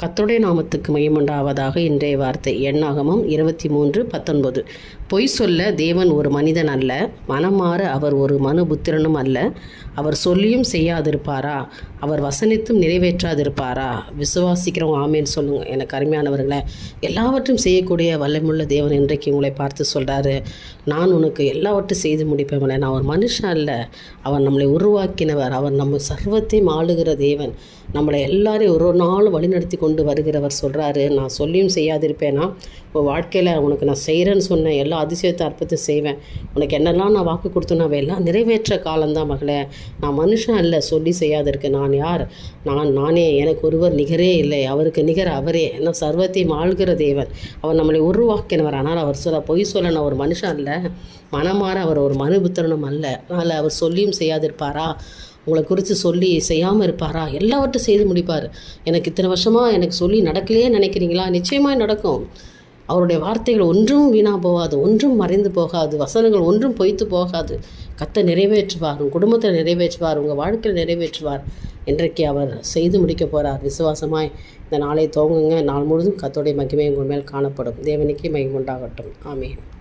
கத்துடைய நாமத்துக்கு மையமுண்டாவதாக இன்றைய வார்த்தை. எண்ணாகமம் இருபத்தி மூன்று பத்தொன்பது. பொய் சொல்ல தேவன் ஒரு மனிதன் அல்ல. மனமாற அவர் ஒரு மனு புத்திரனும் அல்ல. அவர் சொல்லியும் செய்யாதிருப்பாரா? அவர் வசனித்தும் நிறைவேற்றாதிருப்பாரா? விசுவாசிக்கிறவங்க ஆமேன்னு சொல்லுங்க. எனக்கு கருமையானவர்களை எல்லாவற்றையும் செய்யக்கூடிய வல்லமுள்ள தேவன் இன்றைக்கு உங்களை பார்த்து சொல்கிறாரு நான் உனக்கு எல்லாவற்றையும் செய்து முடிப்பேன் நான் ஒரு மனுஷன் அல்ல. அவர் நம்மளை உருவாக்கினவர். அவர் நம்ம சர்வத்தையும் ஆளுகிற தேவன். நம்மளை எல்லாரையும் ஒரு ஒரு நாள் வழிநடத்தி கொண்டு வருகிறவர் சொல்கிறாரு நான் சொல்லியும் செய்யாதிருப்பேனா? உன் வாழ்க்கையில் உனக்கு நான் செய்கிறேன்னு சொன்னேன் எல்லா அதிசயத்தை அற்புதத்தை செய்வேன். உனக்கு என்னெல்லாம் நான் வாக்கு கொடுத்தனோ அவை எல்லாம் நிறைவேற்ற காலம்தான் மகளே. நான் மனுஷன் அல்ல சொல்லி செய்யாதிருக்கேன் நான் யார்? நான் நானே. எனக்கு ஒருவர் நிகரே இல்லை. அவருக்கு நிகர் அவரே. என்ன சர்வத்தையும் ஆள்கிற தேவன். அவர் நம்மளை உருவாக்கினவர் ஆனால் அவர் சொல்ல பொய் சொல்ல நான் ஒரு மனுஷன் அல்ல. மனமாற அவர் ஒரு மனுபுத்திரனும் அல்ல. அதனால் அவர் சொல்லியும் செய்யாதிருப்பாரா? உங்களை குறித்து சொல்லி செய்யாமல் இருப்பாரா? எல்லாவற்றையும் செய்து முடிப்பார். எனக்கு இத்தனை வருஷமாக எனக்கு சொல்லி நடக்கலையே நினைக்கிறீங்களா? நிச்சயமாக நடக்கும். அவருடைய வார்த்தைகள் ஒன்றும் வீணாக போகாது ஒன்றும் மறைந்து போகாது வசனங்கள் ஒன்றும் பொய்த்து போகாது. கத்தை நிறைவேற்றுவார் உங்கள் குடும்பத்தில் நிறைவேற்றுவார் உங்கள் வாழ்க்கையில் நிறைவேற்றுவார் இன்றைக்கு அவர் செய்து முடிக்க போகிறார் விசுவாசமாய் இந்த நாளை துவங்குங்க. நாள் முழுதும் கத்தோடைய மகிமை உங்கள் மேல் காணப்படும். தேவனுக்கே மகிமுண்டாகட்டும் உண்டாகட்டும்.